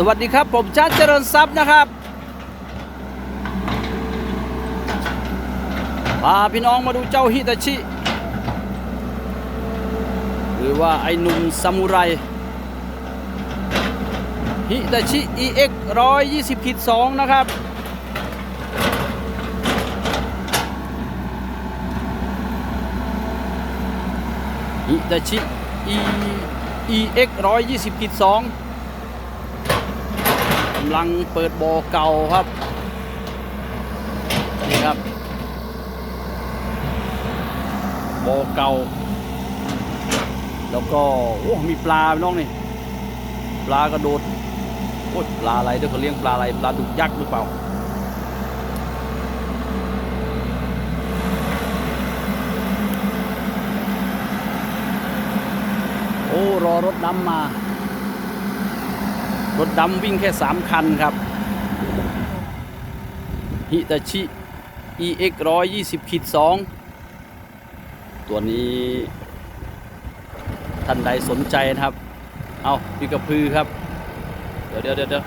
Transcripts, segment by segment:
สวัสดีครับ ผมชาติเจริญทรัพย์นะครับพาพี่น้องมาดูเจ้าฮิตาชิ หรือว่าไอ้หนุ่มซามูไรฮิตาชิ EX 120ขีด2นะครับ ฮิตาชิ EX 120ขีด2 กำลังเปิดบ่อเก่าครับ นี่ครับบ่อเก่า แล้วก็ โอ้มีปลาพี่น้องนี่ปลากระโดดโอ้ยปลาอะไรเดี๋ยวเขาเลี้ยงปลาอะไรปลาดุกยักษ์หรือเปล่าโอ้รอรถดำมา รถดำวิ่งแค่ 3 คันครับฮิตาชิ EX 120ขีด2ตัวนี้ ท่านใดสนใจนะครับ เอาพี่กระพือครับ เดี๋ยวเดี๋ยวเดี๋ยวเดี๋ยว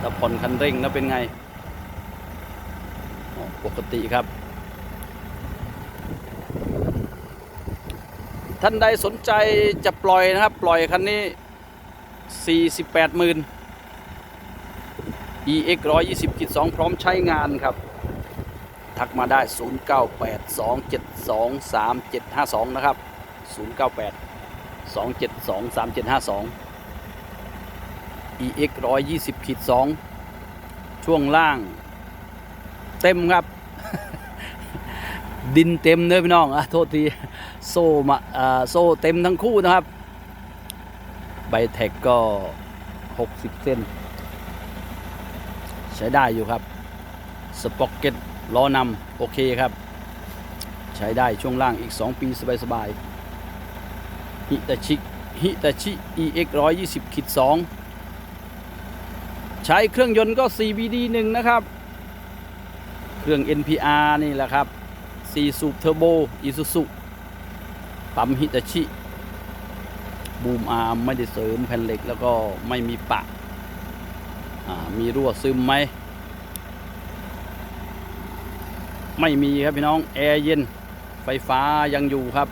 ถ้าผ่อนคันเร่งแล้วเป็นไง ปกติครับ ท่านใดสนใจจะปล่อยนะครับ ปล่อยคันนี้ 48หมื่น EX 120ขีด2พร้อมใช้งานครับ ทักมาได้ 0982723752 นะครับ 098 272 3752 EX 120ขีด2ช่วงล่าง เต็มครับ ดินเต็มเนอะพี่น้องอะโทษที โซ่มาอ่าโซ่เต็มทั้งคู่นะครับ ใบแท็กก็ 60 เส้น ใช้ได้อยู่ครับ สป็อกเก็ตล้อนำโอเคครับ ใช้ได้ช่วงล่างอีก 2 ปีสบายๆฮิตาชิฮิตาชิ EX 120ขีด2ใช้เครื่องยนต์ก็ CVD 1 นะครับ เครื่อง NPR นี่แหละครับ 4 สูบเทอร์โบอีซูซุปั๊มฮิตาชิ บูมอาร์มไม่ได้เสริมแผ่นเหล็กแล้วก็ไม่มีปะมีรั่วซึมไหม ไม่มีครับพี่น้องแอร์เย็นไฟฟ้ายังอยู่ครับ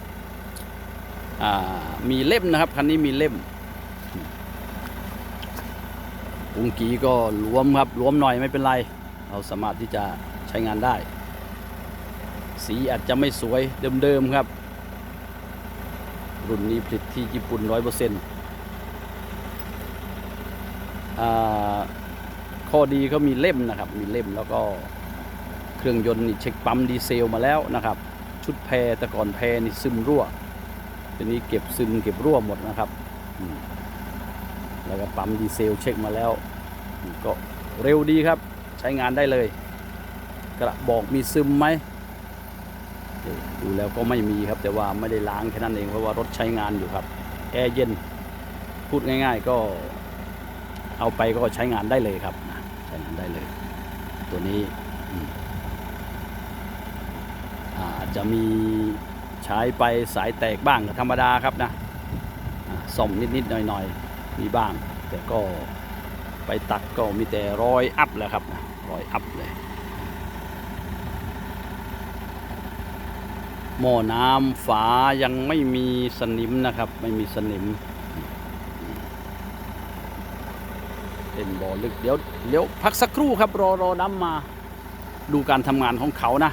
มีเล่มนะครับคันนี้มีเล่มปุงกีก็หลวมครับหลวมหน่อยไม่เป็นไร เราสามารถที่จะใช้งานได้ สีอาจจะไม่สวยเดิมๆครับ รุ่นนี้ผลิตที่ญี่ปุ่นร้อยเปอร์เซ็นต์ข้อดีเขามีเล่มนะครับ มีเล่มแล้วก็เครื่องยนต์นี่เช็คปั๊มดีเซลมาแล้วนะครับ ชุดแพรแต่ก่อนแพรนี่ซึมรั่วทีนี้เก็บซึมเก็บรั่วหมดนะครับ แล้วก็ปั๊มดีเซลเช็คมาแล้ว ก็เร็วดีครับ ใช้งานได้เลย กระบอกมีซึมไหม ดูแล้วก็ไม่มีครับ แต่ว่าไม่ได้ล้างแค่นั้นเองเพราะว่ารถใช้งานอยู่ครับ แอร์เย็น พูดง่าย ๆ ก็เอาไปก็ใช้งานได้เลยครับใช้งานได้เลย ตัวนี้อาจจะมีใช้ไปสายแตกบ้างก็ธรรมดาครับนะอ่าซ่อมนิดๆหน่อยๆมีบ้าง แต่ก็ไปตัดก็มีแต่รอยอัพแหละครับนะรอยอัพเลย หม้อน้ำฝายังไม่มีสนิมนะครับ ไม่มีสนิมเป็นบ่อลึกเดี๋ยวเดี๋ยวพักสักครู่ครับรอรอน้ำมา ดูการทำงานของเขานะ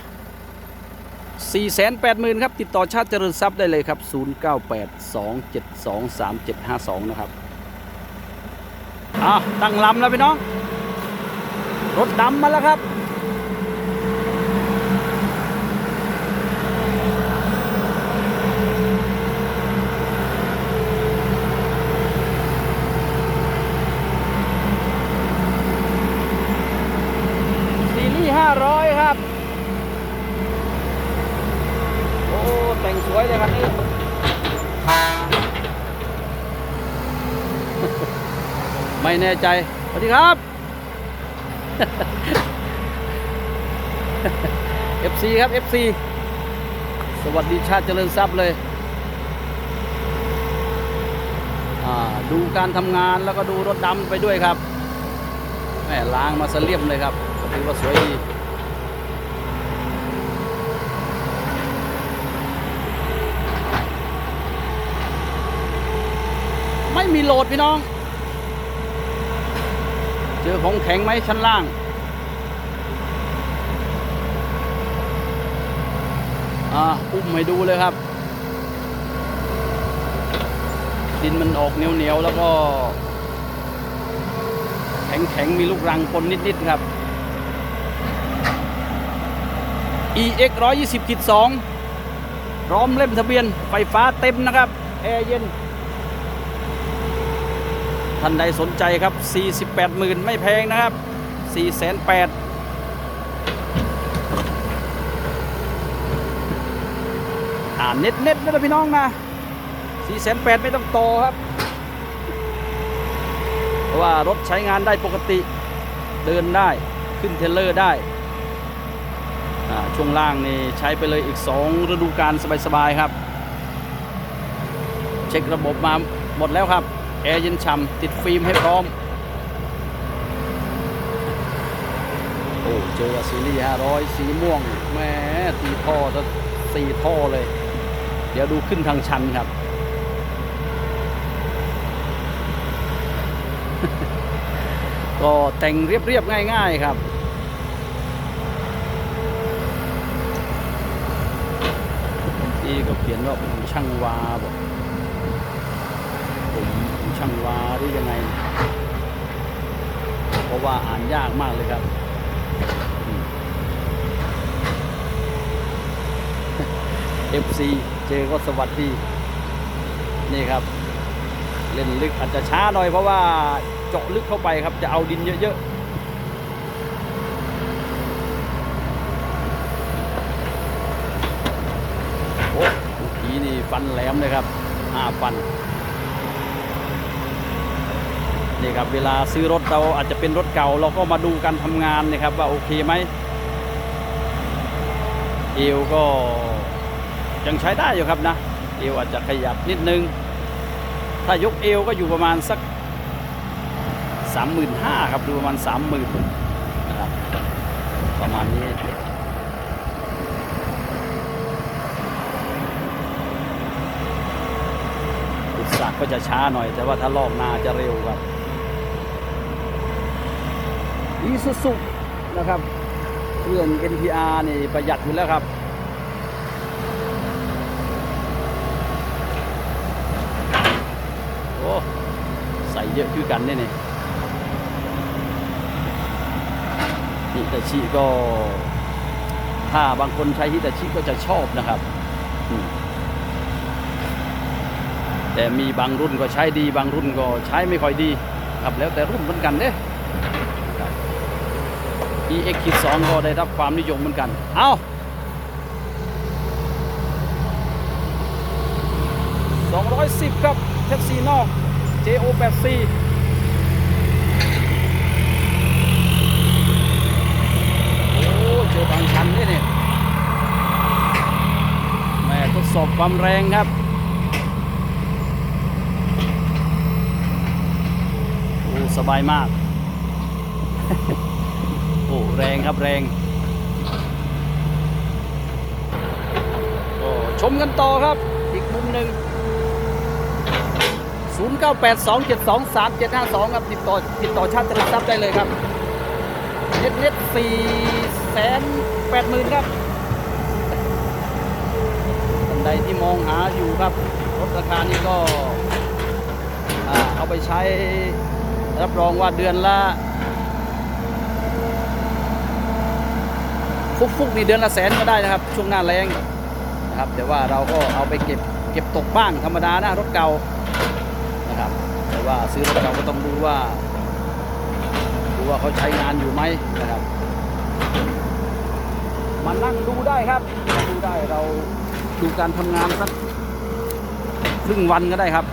480,000 ครับ ติดต่อชาติเจริญทรัพย์ได้เลยครับ 0982723752 นะครับอะตั้งลำแล้วพี่น้อง รถดำมาแล้วครับ 500 ครับ โอ้ แต่งสวยเลยคันนี้ไม่แน่ใจ สวัสดีครับ FC ครับ FC สวัสดีชาติเจริญทรัพย์เลยอ่าดูการทำงานแล้วก็ดูรถดำไปด้วยครับแม่ล้างมาสเลี่ยมเลยครับ ถือว่าสวยดีไม่มีโหลดพี่น้อง เจอของแข็งไหมชั้นล่าง อ่า อุ้มให้ดูเลยครับ ดินมันออกเหนียวๆ แล้วก็ แข็งๆ มีลูกรังปนนิด ๆ ครับ EX 120ขีด2พร้อมเล่มทะเบียนไฟฟ้าเต็มนะครับ แอร์เย็น ท่านใดสนใจครับ 48หมื่นไม่แพงนะครับ 4 8 0 0 0อ่านเน็ตเน็ตนะพี่น้องนะ4 8 0 0 0ไม่ต้องโตครับ เพราะว่ารถใช้งานได้ปกติ เดินได้ ขึ้นเทรลเลอร์ได้ ช่วงล่างนี่ใช้ไปเลยอีก 2 ฤดูกาลสบายๆครับ เช็คระบบมาหมดแล้วครับ แอร์เย็นฉ่ำติดฟิล์มให้พร้อม โอ้เจอซีรีส์500 สีม่วงแม่ตีท่อจะสี่ท่อเลย เดี๋ยวดูขึ้นทางชันครับก็แต่งเรียบๆ ง่าย ๆ ครับ ที่ก็เขียนว่าผมช่างวาบอกผมผมช่างวาหรือยังไง เพราะว่าอ่านยากมากเลยครับเอืม FC เจอก็สวัสดี นี่ครับ เล่นลึกอาจจะช้าหน่อยเพราะว่าเจาะลึกเข้าไปครับจะเอาดินเยอะๆ โอ้เมื่อกี้ นี่ฟันแหลมเลยครับห้าฟันนี่ครับเวลาซื้อรถเราอาจจะเป็นรถเก่าเราก็มาดูการทำงานนะครับว่าโอเคไหมเอวก็ยังใช้ได้อยู่ครับนะเอวอาจจะขยับนิดนึง ถ้ายกเอวก็อยู่ประมาณสัก 35,000ครับดูประมาณ 30,000นะครับประมาณนี้ อุต สาหก็จะช้าหน่อย แต่ว่าถ้าลอกนาจะเร็วครับอีซูซุนะครับเครื่อง NPR นี่ประหยัดอยู่แล้วครับโอ้ใส่เยอะคือกันเนี่ยนี่ฮิตาชิก็ ถ้าบางคนใช้ฮิตาชิก็จะชอบนะครับอืม แต่มีบางรุ่นก็ใช้ดีบางรุ่นก็ใช้ไม่ค่อยดีครับแล้วแต่รุ่นเหมือนกันเด้ครับ EX 2ก็ได้รับความนิยมเหมือนกัน เอา210 ครับแท็กซี่นอก JO 8 4โอ้เจอบางชันนี่เนี่ยแม่ทดสอบความแรงครับ โอ้ สบายมาก โอ้แรงครับแรงโอ้ชมกันต่อครับ อีกมุมหนึ่ง 0982723752 ครับ ติดต่อติดต่อชาติจริญทรัพย์ได้เลยครับเน็ตเน็ตสี่แสนแปดหมื่นครับท่านใดที่มองหาอยู่ครับ รถราคานี้ก็อ่าเอาไปใช้ รับรองว่าเดือนละฟุกๆนี่เดือนละแสนก็ได้นะครับ ช่วงหน้าแรงนะครับแต่ว่าเราก็เอาไปเก็บเก็บตกบ้างธรรมดานะรถเก่านะครับ แต่ว่าซื้อรถเก่าก็ต้องดูว่าดูว่าเขาใช้งานอยู่ไหมนะครับมานั่งดูได้ครับดูได้เราดูการทำงานสักครึ่งวันก็ได้ครับ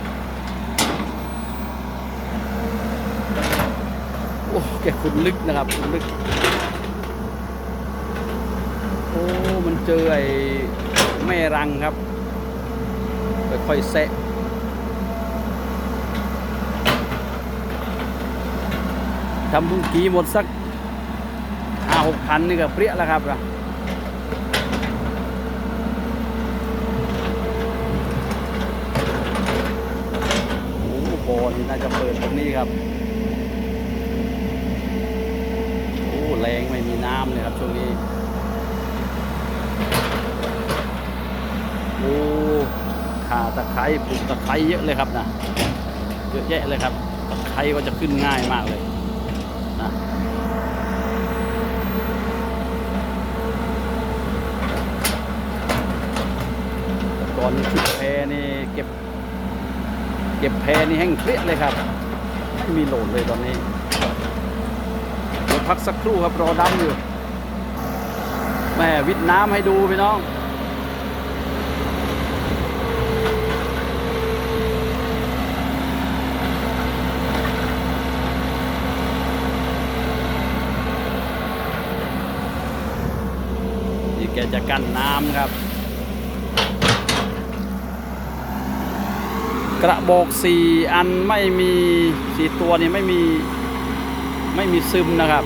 โอ้แกขุดลึกนะครับขุดลึก โอ้ มันเจอไอ้แม่รังครับ ค่อยๆแซะทำบุ้งกีหมดสักห้าหกพันนี่ก็เปรี้ยแล้วครับนะโอ้โหบอลนี่น่าจะเปิดตรงนี้ครับ โอ้แรงไม่มีน้ำเลยครับช่วงนี้โอ้ขาตะไคร้ปลูกตะไคร้เยอะเลยครับนะเยอะแยะเลยครับตะไคร้ก็จะขึ้นง่ายมากเลยนะต่ก่อนชุดแพนี่เก็บ เก็บแพนี่แห้งเครียดเลยครับไม่มีโหลดเลยตอนนี้เดี๋ยวพักสักครู่ครับรอดำอยู่ แม่วิทน้ำให้ดูพี่น้อง นี่แกจะกั้นน้ำครับ กระบอกสี่อันไม่มีสี่ตัวนี่ไม่มี ไม่มีซึมนะครับ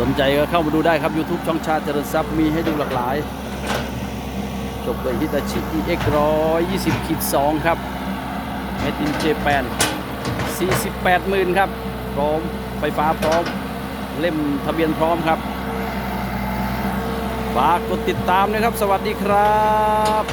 สนใจก็เข้ามาดูได้ครับ YouTube ช่องชาติเจริญทรัพย์มีให้ดูหลากหลาย จบด้วยฮิตาชิ EX 120ขีด2ครับ Made in Japan 48หมื่นครับ พร้อมไฟฟ้าพร้อม เล่มทะเบียนพร้อมครับฝากกดติดตามนะครับ สวัสดีครับ